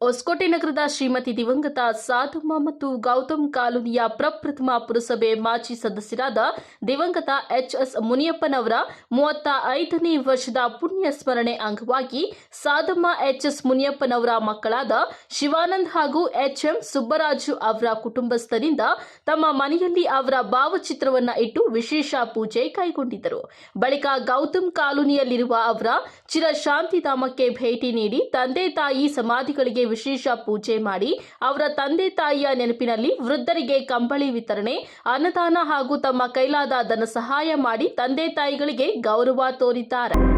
ಹೊಸಕೋಟೆ ನಗರದ ಶ್ರೀಮತಿ ದಿವಂಗತ ಸಾಧಮ್ಮ ಮತ್ತು ಗೌತಮ್ ಕಾಲೋನಿಯ ಪ್ರಪ್ರಥಮ ಪುರಸಭೆ ಮಾಜಿ ಸದಸ್ಯರಾದ ದಿವಂಗತ ಎಚ್ ಎಸ್ ಮುನಿಯಪ್ಪನವರ ಮೂವತ್ತ ಐದನೇ ವರ್ಷದ ಪುಣ್ಯ ಸ್ಮರಣೆ ಅಂಗವಾಗಿ ಸಾಧಮ್ಮ ಎಚ್ ಎಸ್ ಮುನಿಯಪ್ಪನವರ ಮಕ್ಕಳಾದ ಶಿವಾನಂದ್ ಹಾಗೂ ಎಚ್ ಎಂ ಸುಬ್ಬರಾಜು ಅವರ ಕುಟುಂಬಸ್ಥರಿಂದ ತಮ್ಮ ಮನೆಯಲ್ಲಿ ಅವರ ಭಾವಚಿತ್ರವನ್ನ ಇಟ್ಟು ವಿಶೇಷ ಪೂಜೆ ಕೈಗೊಂಡಿದ್ದರು. ಬಳಿಕ ಗೌತಮ್ ಕಾಲೋನಿಯಲ್ಲಿರುವ ಅವರ ಚಿರಶಾಂತಿಧಾಮಕ್ಕೆ ಭೇಟಿ ನೀಡಿ ತಂದೆ ತಾಯಿ ಸಮಾಧಿಗಳಿಗೆ ವಿಶೇಷ ಪೂಜೆ ಮಾಡಿ ಅವರ ತಂದೆ ತಾಯಿಯ ನೆನಪಿನಲ್ಲಿ ವೃದ್ಧರಿಗೆ ಕಂಬಳಿ ವಿತರಣೆ, ಅನ್ನದಾನ ಹಾಗೂ ತಮ್ಮ ಕೈಲಾದ ಧನ ಸಹಾಯ ಮಾಡಿ ತಂದೆ ತಾಯಿಗಳಿಗೆ ಗೌರವ ತೋರಿದ್ದಾರೆ.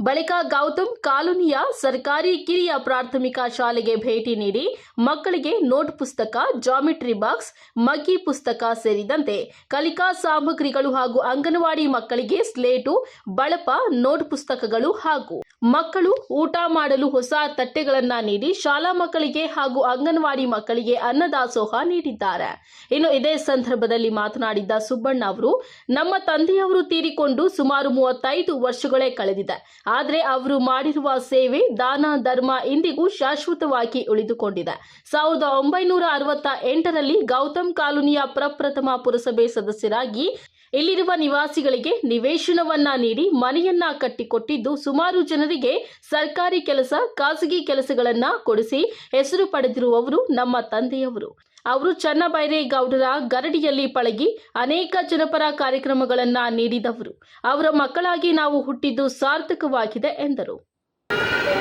ಬಳಿಕ ಗೌತಮ್ ಕಾಲೋನಿಯ ಸರ್ಕಾರಿ ಕಿರಿಯ ಪ್ರಾಥಮಿಕ ಶಾಲೆಗೆ ಭೇಟಿ ನೀಡಿ ಮಕ್ಕಳಿಗೆ ನೋಟ್ ಪುಸ್ತಕ, ಜಾಮಿಟ್ರಿ ಬಾಕ್ಸ್, ಮಗ್ಗಿ ಪುಸ್ತಕ ಸೇರಿದಂತೆ ಕಲಿಕಾ ಸಾಮಗ್ರಿಗಳು ಹಾಗೂ ಅಂಗನವಾಡಿ ಮಕ್ಕಳಿಗೆ ಸ್ಲೇಟು, ಬಳಪ, ನೋಟ್ ಪುಸ್ತಕಗಳು ಹಾಗೂ ಮಕ್ಕಳು ಊಟ ಮಾಡಲು ಹೊಸ ತಟ್ಟೆಗಳನ್ನ ನೀಡಿ ಶಾಲಾ ಮಕ್ಕಳಿಗೆ ಹಾಗೂ ಅಂಗನವಾಡಿ ಮಕ್ಕಳಿಗೆ ಅನ್ನದಾಸೋಹ ನೀಡಿದ್ದಾರೆ. ಇನ್ನು ಇದೇ ಸಂದರ್ಭದಲ್ಲಿ ಮಾತನಾಡಿದ್ದ ಸುಬ್ಬಣ್ಣ ಅವರು, ನಮ್ಮ ತಂದೆಯವರು ತೀರಿಕೊಂಡು ಸುಮಾರು ಮೂವತ್ತೈದು ವರ್ಷಗಳೇ ಕಳೆದಿದೆ. ಆದರೆ ಅವರು ಮಾಡಿರುವ ಸೇವೆ ದಾನ, ಧರ್ಮ ಇಂದಿಗೂ ಶಾಶ್ವತವಾಗಿ ಉಳಿದುಕೊಂಡಿದೆ. ಸಾವಿರದ ಒಂಬೈನೂರ ಅರವತ್ತ ಎಂಟರಲ್ಲಿ ಗೌತಮ್ ಕಾಲೋನಿಯ ಪ್ರಪ್ರಥಮ ಪುರಸಭೆ ಸದಸ್ಯರಾಗಿ ಇಲ್ಲಿರುವ ನಿವಾಸಿಗಳಿಗೆ ನಿವೇಶನವನ್ನ ನೀಡಿ ಮನೆಯನ್ನ ಕಟ್ಟಿಕೊಟ್ಟಿದ್ದು ಸುಮಾರು ಜನರಿಗೆ ಸರ್ಕಾರಿ ಕೆಲಸ, ಖಾಸಗಿ ಕೆಲಸಗಳನ್ನ ಕೊಡಿಸಿ ಹೆಸರು ಪಡೆದಿರುವವರು ನಮ್ಮ ತಂದೆಯವರು. ಅವರು ಚನ್ನಬೈರೇಗೌಡರ ಗರಡಿಯಲ್ಲಿ ಪಳಗಿ ಅನೇಕ ಜನಪರ ಕಾರ್ಯಕ್ರಮಗಳನ್ನ ನೀಡಿದವರು. ಅವರ ಮಕ್ಕಳಾಗಿ ನಾವು ಹುಟ್ಟಿದ್ದು ಸಾರ್ಥಕವಾಗಿದೆ ಎಂದರು.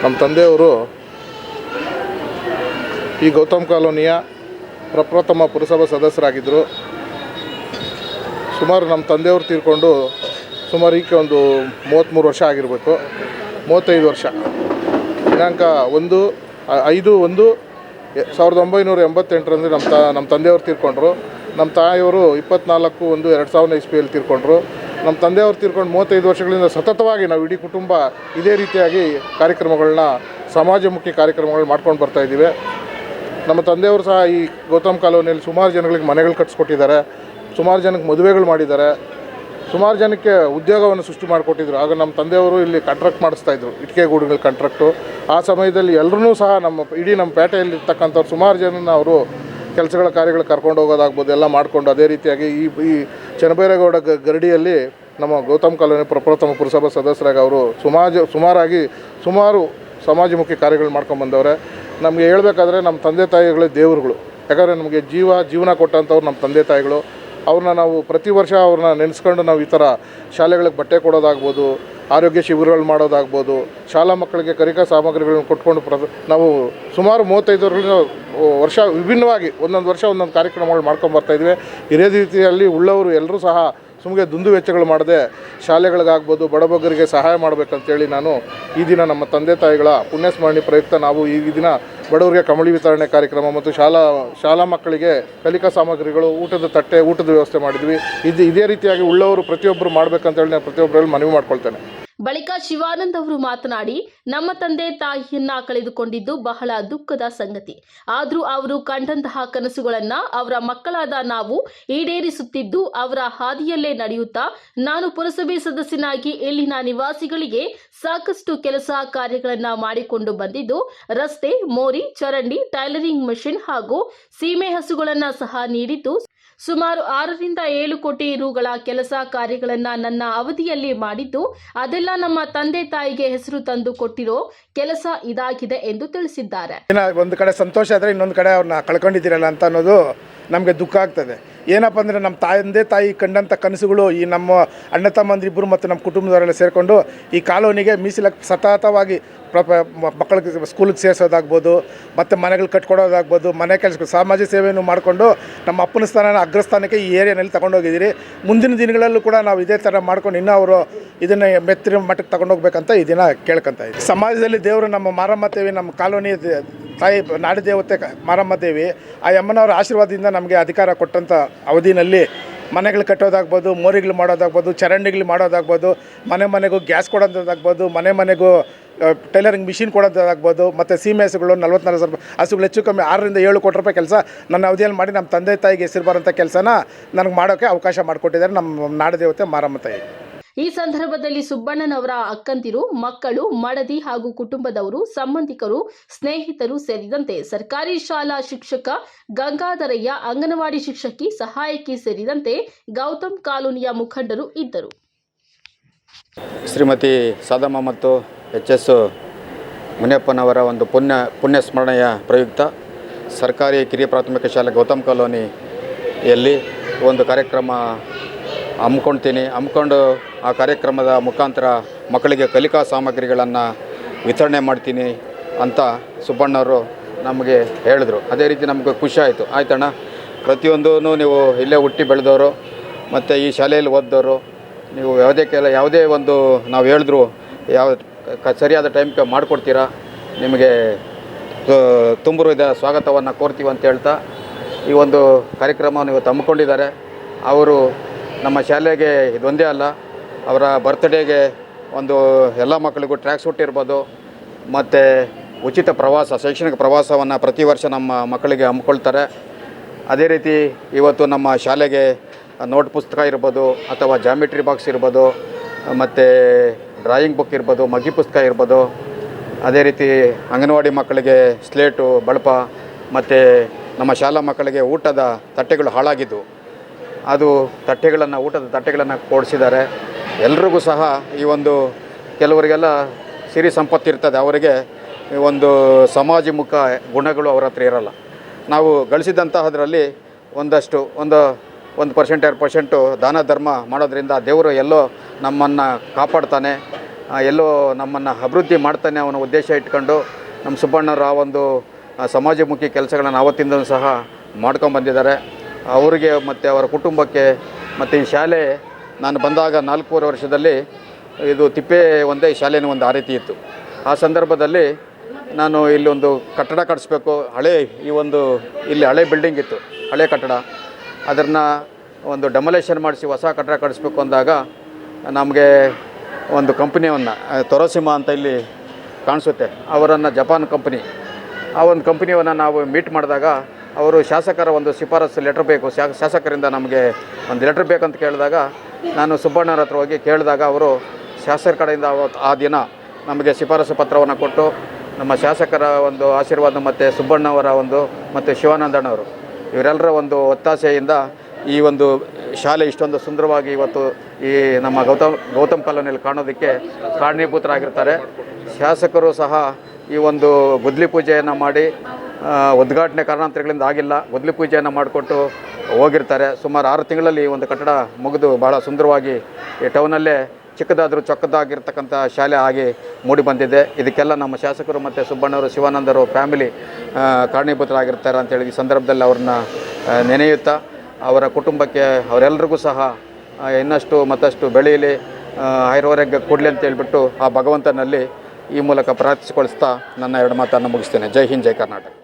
ನಮ್ಮ ತಂದೆಯವರು ಈ ಗೌತಮ್ ಕಾಲೋನಿಯ ಪ್ರಪ್ರಥಮ ಪುರಸಭಾ ಸದಸ್ಯರಾಗಿದ್ದರು. ಸುಮಾರು ನಮ್ಮ ತಂದೆಯವರು ತೀರ್ಕೊಂಡು ಸುಮಾರು ಈಕೆ ಒಂದು ಮೂವತ್ತ್ಮೂರು ವರ್ಷ ಆಗಿರಬೇಕು, ಮೂವತ್ತೈದು ವರ್ಷ. ದಿನಾಂಕ ಒಂದು ಐದು, ಒಂದು ಸಾವಿರದ ಒಂಬೈನೂರ ಎಂಬತ್ತೆಂಟರಂದು ನಮ್ಮ ತ, ನಮ್ಮ ತಂದೆಯವರು ತೀರ್ಕೊಂಡ್ರು. ನಮ್ಮ ತಾಯಿಯವರು ಇಪ್ಪತ್ನಾಲ್ಕು ಒಂದು ಎರಡು ಸಾವಿರದ ಇಸ್ವಿಯಲ್ಲಿ ತೀರ್ಕೊಂಡ್ರು. ನಮ್ಮ ತಂದೆಯವರು ತೀರ್ಕೊಂಡು ಮೂವತ್ತೈದು ವರ್ಷಗಳಿಂದ ಸತತವಾಗಿ ನಾವು ಇಡೀ ಕುಟುಂಬ ಇದೇ ರೀತಿಯಾಗಿ ಕಾರ್ಯಕ್ರಮಗಳನ್ನ ಸಮಾಜಮುಖಿ ಕಾರ್ಯಕ್ರಮಗಳು ಮಾಡ್ಕೊಂಡು ಬರ್ತಾ ಇದ್ದೀವಿ. ನಮ್ಮ ತಂದೆಯವರು ಸಹ ಈ ಗೌತಮ್ ಕಾಲೋನಿಯಲ್ಲಿ ಸುಮಾರು ಜನಗಳಿಗೆ ಮನೆಗಳು ಕಟ್ಸ್ಕೊಟ್ಟಿದ್ದಾರೆ. ಸುಮಾರು ಜನಕ್ಕೆ ಮದುವೆಗಳು ಮಾಡಿದ್ದಾರೆ. ಸುಮಾರು ಜನಕ್ಕೆ ಉದ್ಯೋಗವನ್ನು ಸೃಷ್ಟಿ ಮಾಡಿಕೊಟ್ಟಿದ್ರು. ಆಗ ನಮ್ಮ ತಂದೆಯವರು ಇಲ್ಲಿ ಕಾಂಟ್ರಾಕ್ಟ್ ಮಾಡಿಸ್ತಾ ಇದ್ರು. ಇಟ್ಟಿಗೆ ಗೂಡುಗಳ ಕಾಂಟ್ರಾಕ್ಟು ಆ ಸಮಯದಲ್ಲಿ ಎಲ್ಲರೂ ಸಹ ನಮ್ಮ ಇಡೀ ನಮ್ಮ ಪೇಟೆಯಲ್ಲಿ ಇರ್ತಕ್ಕಂಥವ್ರು ಸುಮಾರು ಜನನ ಅವರು ಕೆಲಸಗಳ ಕಾರ್ಯಗಳು ಕರ್ಕೊಂಡು ಹೋಗೋದಾಗ್ಬೋದು, ಎಲ್ಲ ಮಾಡಿಕೊಂಡು ಅದೇ ರೀತಿಯಾಗಿ ಈ ಈ ಚನ್ನಬೈರೇಗೌಡ ಗರಡಿಯಲ್ಲಿ ನಮ್ಮ ಗೌತಮ್ ಕಾಲೋನಿ ಪ್ರಪ್ರಥಮ ಪುರಸಭಾ ಸದಸ್ಯರಾಗಿ ಅವರು ಸುಮಾಜ, ಸುಮಾರಾಗಿ ಸುಮಾರು ಸಮಾಜಮುಖಿ ಕಾರ್ಯಗಳು ಮಾಡ್ಕೊಂಡು ಬಂದವ್ರೆ. ನಮಗೆ ಹೇಳಬೇಕಾದ್ರೆ ನಮ್ಮ ತಂದೆ ತಾಯಿಗಳೇ ದೇವರುಗಳು. ಯಾಕಂದರೆ ನಮಗೆ ಜೀವ, ಜೀವನ ಕೊಟ್ಟಂಥವ್ರು ನಮ್ಮ ತಂದೆ ತಾಯಿಗಳು. ಅವ್ರನ್ನ ನಾವು ಪ್ರತಿ ವರ್ಷ ಅವ್ರನ್ನ ನೆನೆಸ್ಕೊಂಡು ನಾವು ಈ ಥರ ಶಾಲೆಗಳಿಗೆ ಬಟ್ಟೆ ಕೊಡೋದಾಗ್ಬೋದು, ಆರೋಗ್ಯ ಶಿಬಿರಗಳು ಮಾಡೋದಾಗ್ಬೋದು, ಶಾಲಾ ಮಕ್ಕಳಿಗೆ ಕರಿಕಾ ಸಾಮಗ್ರಿಗಳನ್ನು ಕೊಟ್ಕೊಂಡು ಪ್ರ ನಾವು ಸುಮಾರು ಮೂವತ್ತೈದು ವರ್ಷ ವಿಭಿನ್ನವಾಗಿ ಒಂದೊಂದು ವರ್ಷ ಒಂದೊಂದು ಕಾರ್ಯಕ್ರಮಗಳು ಮಾಡ್ಕೊಂಡು ಬರ್ತಾಯಿದ್ವಿ ಇದೇ ರೀತಿಯಲ್ಲಿ ಉಳ್ಳವರು ಎಲ್ಲರೂ ಸಹ ಸುಮ್ಮನೆ ದುಂದು ವೆಚ್ಚಗಳು ಮಾಡದೆ ಶಾಲೆಗಳಿಗಾಗ್ಬೋದು ಬಡಬಗ್ಗರಿಗೆ ಸಹಾಯ ಮಾಡಬೇಕಂತೇಳಿ ನಾನು ಈ ದಿನ ನಮ್ಮ ತಂದೆ ತಾಯಿಗಳ ಪುಣ್ಯಸ್ಮರಣೆ ಪ್ರಯುಕ್ತ ನಾವು ಈ ದಿನ ಬಡವರಿಗೆ ಕಮಳಿ ವಿತರಣೆ ಕಾರ್ಯಕ್ರಮ ಮತ್ತು ಶಾಲಾ ಶಾಲಾ ಮಕ್ಕಳಿಗೆ ಕಲಿಕಾ ಸಾಮಗ್ರಿಗಳು, ಊಟದ ತಟ್ಟೆ, ಊಟದ ವ್ಯವಸ್ಥೆ ಮಾಡಿದ್ವಿ. ಇದು, ಇದೇ ರೀತಿಯಾಗಿ ಉಳ್ಳವರು ಪ್ರತಿಯೊಬ್ಬರು ಮಾಡಬೇಕಂತೇಳಿ ನಾನು ಪ್ರತಿಯೊಬ್ಬರಲ್ಲಿ ಮನವಿ ಮಾಡ್ಕೊಳ್ತೇನೆ. ಬಳಿಕ ಶಿವಾನಂದ್ ಅವರು ಮಾತನಾಡಿ, ನಮ್ಮ ತಂದೆ ತಾಯಿಯನ್ನ ಕಳೆದುಕೊಂಡಿದ್ದು ಬಹಳ ದುಃಖದ ಸಂಗತಿ. ಆದರೂ ಅವರು ಕಂಡಂತಹ ಕನಸುಗಳನ್ನ ಅವರ ಮಕ್ಕಳಾದ ನಾವು ಈಡೇರಿಸುತ್ತಿದ್ದು, ಅವರ ಹಾದಿಯಲ್ಲೇ ನಡೆಯುತ್ತಾ, ನಾನು ಪುರಸಭೆ ಸದಸ್ಯನಾಗಿ ಇಲ್ಲಿನ ನಿವಾಸಿಗಳಿಗೆ ಸಾಕಷ್ಟು ಕೆಲಸ ಕಾರ್ಯಗಳನ್ನ ಮಾಡಿಕೊಂಡು ಬಂದಿದ್ದು, ರಸ್ತೆ, ಮೋರಿ, ಚರಂಡಿ, ಟೈಲರಿಂಗ್ ಮಷಿನ್ ಹಾಗೂ ಸೀಮೆ ಹಸುಗಳನ್ನ ಸಹ ನೀಡಿದ್ದು ಸುಮಾರು ಆರರಿಂದ ಏಳು ಕೋಟಿ ರುಗಳ ಕೆಲಸ ಕಾರ್ಯಗಳನ್ನು ನನ್ನ ಅವಧಿಯಲ್ಲಿ ಮಾಡಿದ್ದು, ಅದೆಲ್ಲ ನಮ್ಮ ತಂದೆ ತಾಯಿಗೆ ಹೆಸರು ತಂದು ಕೊಟ್ಟಿರೋ ಕೆಲಸ ಇದಾಗಿದೆ ಎಂದು ತಿಳಿಸಿದ್ದಾರೆ. ಒಂದು ಕಡೆ ಸಂತೋಷ ಆದರೆ ಇನ್ನೊಂದು ಕಡೆ ಅವ್ರನ್ನ ಕಳ್ಕೊಂಡಿದ್ದೀರಲ್ಲ ಅಂತ ಅನ್ನೋದು ನಮಗೆ ದುಃಖ ಆಗ್ತದೆ. ಏನಪ್ಪ ಅಂದರೆ ನಮ್ಮ ತಂದೆ ತಾಯಿ ಕಂಡಂಥ ಕನಸುಗಳು ಈ ನಮ್ಮ ಅಣ್ಣ ತಮ್ಮಂದಿರಿಬ್ಬರು ಮತ್ತು ನಮ್ಮ ಕುಟುಂಬದವರೆಲ್ಲ ಸೇರಿಕೊಂಡು ಈ ಕಾಲೋನಿಗೆ ಮೀಸಲಕ್ಕೆ ಸತತವಾಗಿ ಪ್ರಪ ಮಕ್ಕಳಿಗೆ ಸ್ಕೂಲಿಗೆ ಸೇರಿಸೋದಾಗ್ಬೋದು, ಮತ್ತು ಮನೆಗಳು ಕಟ್ಕೊಡೋದಾಗ್ಬೋದು, ಮನೆ ಕೆಲಸ, ಸಮಾಜ ಸೇವೆಯನ್ನು ಮಾಡಿಕೊಂಡು ನಮ್ಮ ಅಪ್ಪನ ಸ್ಥಾನನ ಅಗ್ರಸ್ಥಾನಕ್ಕೆ ಈ ಏರಿಯಾನಲ್ಲಿ ತಗೊಂಡೋಗಿದ್ದೀರಿ. ಮುಂದಿನ ದಿನಗಳಲ್ಲೂ ಕೂಡ ನಾವು ಇದೇ ಥರ ಮಾಡ್ಕೊಂಡು ಇನ್ನೂ ಅವರು ಇದನ್ನು ಮೆತ್ತಿನ ಮಟ್ಟಕ್ಕೆ ತಗೊಂಡೋಗ್ಬೇಕಂತ ಈ ದಿನ ಕೇಳ್ಕೊತಾ ಇದ್ದೀವಿ. ಸಮಾಜದಲ್ಲಿ ದೇವರು ನಮ್ಮ ಮಾರಮ್ಮ ನಮ್ಮ ಕಾಲೋನಿ ತಾಯಿ ನಾಡಿ ದೇವತೆ ಮಾರಮ್ಮ ದೇವಿ, ಆ ಯಮ್ಮನವರ ಆಶೀರ್ವಾದದಿಂದ ನಮಗೆ ಅಧಿಕಾರ ಕೊಟ್ಟಂಥ ಅವಧಿನಲ್ಲಿ ಮನೆಗಳು ಕಟ್ಟೋದಾಗ್ಬೋದು, ಮೋರಿಗಳು ಮಾಡೋದಾಗ್ಬೋದು, ಚರಂಡಿಗಳು ಮಾಡೋದಾಗ್ಬೋದು, ಮನೆ ಮನೆಗೂ ಗ್ಯಾಸ್ ಕೊಡೋದಾಗ್ಬೋದು, ಮನೆ ಮನೆಗೂ ಟೈಲರಿಂಗ್ ಮಿಷಿನ್ ಕೊಡೋದಾಗ್ಬೋದು, ಮತ್ತು ಸೀಮೆ ಹಸುಗಳು ನಲ್ವತ್ನಾಲ್ಕು ಸಾವಿರ ರೂಪಾಯಿ ಹಸುಗಳು ಹೆಚ್ಚು ಕಮ್ಮಿ ಆರರಿಂದ ಏಳು ಕೋಟಿ ರೂಪಾಯಿ ಕೆಲಸ ನನ್ನ ಅವಧಿಯಲ್ಲಿ ಮಾಡಿ ನಮ್ಮ ತಂದೆ ತಾಯಿಗೆ ಹೆಸರು ಬರೋಂಥ ಕೆಲಸನ ನನಗೆ ಮಾಡೋಕ್ಕೆ ಅವಕಾಶ ಮಾಡಿಕೊಟ್ಟಿದ್ದಾರೆ ನಮ್ಮ ನಾಡದೇವತೆ ಮಾರಮ್ಮ ತಾಯಿ. ಈ ಸಂದರ್ಭದಲ್ಲಿ ಸುಬ್ಬಣ್ಣನವರ ಅಕ್ಕಂದಿರು, ಮಕ್ಕಳು, ಮಡದಿ ಹಾಗೂ ಕುಟುಂಬದವರು, ಸಂಬಂಧಿಕರು, ಸ್ನೇಹಿತರು ಸೇರಿದಂತೆ ಸರ್ಕಾರಿ ಶಾಲಾ ಶಿಕ್ಷಕ ಗಂಗಾಧರಯ್ಯ, ಅಂಗನವಾಡಿ ಶಿಕ್ಷಕಿ ಸಹಾಯಕಿ ಸೇರಿದಂತೆ ಗೌತಮ್ ಕಾಲೋನಿಯ ಮುಖಂಡರು ಇದ್ದರು. ಶ್ರೀಮತಿ ಸಾದಮ್ಮ ಮತ್ತು ಎಚ್ ಎಸ್ ಮುನಿಯಪ್ಪನವರ ಒಂದು ಪುಣ್ಯ ಪುಣ್ಯ ಸ್ಮರಣೆಯ ಪ್ರಯುಕ್ತ ಸರ್ಕಾರಿ ಕಿರಿಯ ಪ್ರಾಥಮಿಕ ಶಾಲೆ ಗೌತಮ್ ಕಾಲೋನಿಯಲ್ಲಿ ಒಂದು ಕಾರ್ಯಕ್ರಮ ಹಮ್ಮಿಕೊಳ್ತೀನಿ. ಹಮ್ಮಿಕೊಂಡು ಆ ಕಾರ್ಯಕ್ರಮದ ಮುಖಾಂತರ ಮಕ್ಕಳಿಗೆ ಕಲಿಕಾ ಸಾಮಗ್ರಿಗಳನ್ನು ವಿತರಣೆ ಮಾಡ್ತೀನಿ ಅಂತ ಸುಬ್ಬಣ್ಣವರು ನಮಗೆ ಹೇಳಿದ್ರು. ಅದೇ ರೀತಿ ನಮಗೆ ಖುಷಿ ಆಯಿತು. ಆಯ್ತಣ್ಣ? ಪ್ರತಿಯೊಂದೂ ನೀವು ಇಲ್ಲೇ ಹುಟ್ಟಿ ಬೆಳೆದವರು, ಮತ್ತು ಈ ಶಾಲೆಯಲ್ಲಿ ಓದಿದವರು, ನೀವು ಯಾವುದೇ ಕೆಲ, ಯಾವುದೇ ಒಂದು ನಾವು ಹೇಳಿದ್ರು, ಯಾವ ಸರಿಯಾದ ಟೈಮ್ಗೆ ಮಾಡಿಕೊಡ್ತೀರಾ? ನಿಮಗೆ ತುಂಬರು ತುಂಬು ಹೃದಯ ಸ್ವಾಗತವನ್ನು ಕೋರ್ತೀವಿ ಅಂತ ಹೇಳ್ತಾ ಈ ಒಂದು ಕಾರ್ಯಕ್ರಮವನ್ನು ಇವತ್ತು ಹಮ್ಮಿಕೊಂಡಿದ್ದಾರೆ. ಅವರು ನಮ್ಮ ಶಾಲೆಗೆ ಇದೊಂದೇ ಅಲ್ಲ, ಅವರ ಬರ್ತ್ಡೇಗೆ ಒಂದು ಎಲ್ಲ ಮಕ್ಕಳಿಗೂ ಟ್ರ್ಯಾಕ್ ಸೂಟ್ ಇರ್ಬೋದು, ಮತ್ತು ಉಚಿತ ಪ್ರವಾಸ, ಶೈಕ್ಷಣಿಕ ಪ್ರವಾಸವನ್ನು ಪ್ರತಿ ವರ್ಷ ನಮ್ಮ ಮಕ್ಕಳಿಗೆ ಹಮ್ಮಿಕೊಳ್ತಾರೆ. ಅದೇ ರೀತಿ ಇವತ್ತು ನಮ್ಮ ಶಾಲೆಗೆ ನೋಟ್ ಪುಸ್ತಕ ಇರ್ಬೋದು, ಅಥವಾ ಜಾಮಿಟ್ರಿ ಬಾಕ್ಸ್ ಇರ್ಬೋದು, ಮತ್ತು ಡ್ರಾಯಿಂಗ್ ಬುಕ್ ಇರ್ಬೋದು, ಮಗ್ಗಿ ಪುಸ್ತಕ ಇರ್ಬೋದು, ಅದೇ ರೀತಿ ಅಂಗನವಾಡಿ ಮಕ್ಕಳಿಗೆ ಸ್ಲೇಟು ಬಳಪ, ಮತ್ತು ನಮ್ಮ ಶಾಲಾ ಮಕ್ಕಳಿಗೆ ಊಟದ ತಟ್ಟೆಗಳು ಹಾಳಾಗಿದ್ದವು ಅದು ತಟ್ಟೆಗಳನ್ನು, ಊಟದ ತಟ್ಟೆಗಳನ್ನು ಕೊಡಿಸಿದ್ದಾರೆ. ಎಲ್ರಿಗೂ ಸಹ ಈ ಒಂದು ಕೆಲವರಿಗೆಲ್ಲ ಸಿರಿ ಸಂಪತ್ತಿರ್ತದೆ. ಅವರಿಗೆ ಈ ಒಂದು ಸಮಾಜಮುಖ ಗುಣಗಳು ಅವರ ಹತ್ರ ಇರಲ್ಲ. ನಾವು ಗಳಿಸಿದಂತಹದ್ರಲ್ಲಿ ಒಂದಷ್ಟು, ಒಂದು ಒಂದು ಪರ್ಸೆಂಟ್, ಎರಡು ಪರ್ಸೆಂಟು ದಾನ ಧರ್ಮ ಮಾಡೋದ್ರಿಂದ ದೇವರು ಎಲ್ಲೋ ನಮ್ಮನ್ನು ಕಾಪಾಡ್ತಾನೆ ಎಲ್ಲೋ ನಮ್ಮನ್ನು ಅಭಿವೃದ್ಧಿ ಮಾಡ್ತಾನೆ ಅವನ ಉದ್ದೇಶ ಇಟ್ಕೊಂಡು ನಮ್ಮ ಸುಬ್ಬಣ್ಣರು ಆ ಒಂದು ಸಮಾಜಮುಖಿ ಕೆಲಸಗಳನ್ನು ಅವತ್ತಿಂದ ಸಹ ಮಾಡ್ಕೊಂಬಂದಿದ್ದಾರೆ. ಅವರಿಗೆ ಮತ್ತು ಅವರ ಕುಟುಂಬಕ್ಕೆ ಮತ್ತು ಈ ಶಾಲೆ, ನಾನು ಬಂದಾಗ ನಾಲ್ಕೂವರೆ ವರ್ಷದಲ್ಲಿ ಇದು ತಿಪ್ಪೆ ಒಂದೇ ಶಾಲೆನ ಒಂದು ಆ ರೀತಿ ಇತ್ತು. ಆ ಸಂದರ್ಭದಲ್ಲಿ ನಾನು ಇಲ್ಲಿ ಒಂದು ಕಟ್ಟಡ ಕಟ್ಟಿಸ್ಬೇಕು ಹಳೆ ಈ ಒಂದು ಇಲ್ಲಿ ಹಳೆ ಬಿಲ್ಡಿಂಗ್ ಇತ್ತು, ಹಳೆ ಕಟ್ಟಡ. ಅದನ್ನು ಒಂದು ಡೆಮೊಲೇಷನ್ ಮಾಡಿಸಿ ಹೊಸ ಕಟ್ಟಡ ಕಟ್ಟಿಸ್ಬೇಕು ಅಂದಾಗ ನಮಗೆ ಒಂದು ಕಂಪ್ನಿಯನ್ನು ತೊರೋಸಿಮ ಅಂತ ಇಲ್ಲಿ ಕಾಣಿಸುತ್ತೆ, ಅವರನ್ನು ಜಪಾನ್ ಕಂಪ್ನಿ. ಆ ಒಂದು ಕಂಪ್ನಿಯನ್ನು ನಾವು ಮೀಟ್ ಮಾಡಿದಾಗ ಅವರು ಶಾಸಕರ ಒಂದು ಶಿಫಾರಸು ಲೆಟ್ರ್ ಬೇಕು. ಶಾಸಕರಿಂದ ನಮಗೆ ಒಂದು ಲೆಟ್ರ್ ಬೇಕಂತ ಕೇಳಿದಾಗ ನಾನು ಸುಬ್ಬಣ್ಣರ ಹತ್ರ ಹೋಗಿ ಕೇಳಿದಾಗ ಅವರು ಶಾಸಕರ ಕಡೆಯಿಂದ ಆ ದಿನ ನಮಗೆ ಶಿಫಾರಸು ಪತ್ರವನ್ನು ಕೊಟ್ಟು ನಮ್ಮ ಶಾಸಕರ ಒಂದು ಆಶೀರ್ವಾದ ಮತ್ತು ಸುಬ್ಬಣ್ಣವರ ಒಂದು ಮತ್ತು ಶಿವಾನಂದಣ್ಣವರು ಇವರೆಲ್ಲರ ಒಂದು ಒತ್ತಾಸೆಯಿಂದ ಈ ಒಂದು ಶಾಲೆ ಇಷ್ಟೊಂದು ಸುಂದರವಾಗಿ ಇವತ್ತು ಈ ನಮ್ಮ ಗೌತಮ್ ಗೌತಮ್ ಕಾಲೋನಿಯಲ್ಲಿ ಕಾಣೋದಕ್ಕೆ ಕಾರಣೀಭೂತರಾಗಿರ್ತಾರೆ. ಶಾಸಕರು ಸಹ ಈ ಒಂದು ಗುದ್ಲಿ ಪೂಜೆಯನ್ನು ಮಾಡಿ ಉದ್ಘಾಟನೆ ಕಾರಣಾಂತರಗಳಿಂದ ಆಗಿಲ್ಲ. ಗೊದ್ಲಿ ಪೂಜೆಯನ್ನು ಮಾಡಿಕೊಟ್ಟು ಹೋಗಿರ್ತಾರೆ. ಸುಮಾರು ಆರು ತಿಂಗಳಲ್ಲಿ ಒಂದು ಕಟ್ಟಡ ಮುಗಿದು ಭಾಳ ಸುಂದರವಾಗಿ ಈ ಟೌನಲ್ಲೇ ಚಿಕ್ಕದಾದರೂ ಚೊಕ್ಕದಾಗಿರ್ತಕ್ಕಂಥ ಶಾಲೆ ಆಗಿ ಮೂಡಿ ಬಂದಿದೆ. ಇದಕ್ಕೆಲ್ಲ ನಮ್ಮ ಶಾಸಕರು ಮತ್ತು ಸುಬ್ಬಣ್ಣವರು, ಶಿವಾನಂದರು ಫ್ಯಾಮಿಲಿ ಕಾರಣೀಭೂತರಾಗಿರ್ತಾರೆ ಅಂತೇಳಿ ಈ ಸಂದರ್ಭದಲ್ಲಿ ಅವ್ರನ್ನ ನೆನೆಯುತ್ತಾ ಅವರ ಕುಟುಂಬಕ್ಕೆ ಅವರೆಲ್ಲರಿಗೂ ಸಹ ಇನ್ನಷ್ಟು ಮತ್ತಷ್ಟು ಬೆಳೆಯಲಿ ಆಯುರ್ವೇದ ಕೊಡಲಿ ಅಂತ ಹೇಳ್ಬಿಟ್ಟು ಆ ಭಗವಂತನಲ್ಲಿ ಈ ಮೂಲಕ ಪ್ರಾರ್ಥಿಸಿಕೊಳಿಸ್ತಾ ನನ್ನ ಎರಡು ಮಾತನ್ನು ಮುಗಿಸ್ತೇನೆ. ಜೈ ಹಿಂದ್, ಜೈ ಕರ್ನಾಟಕ.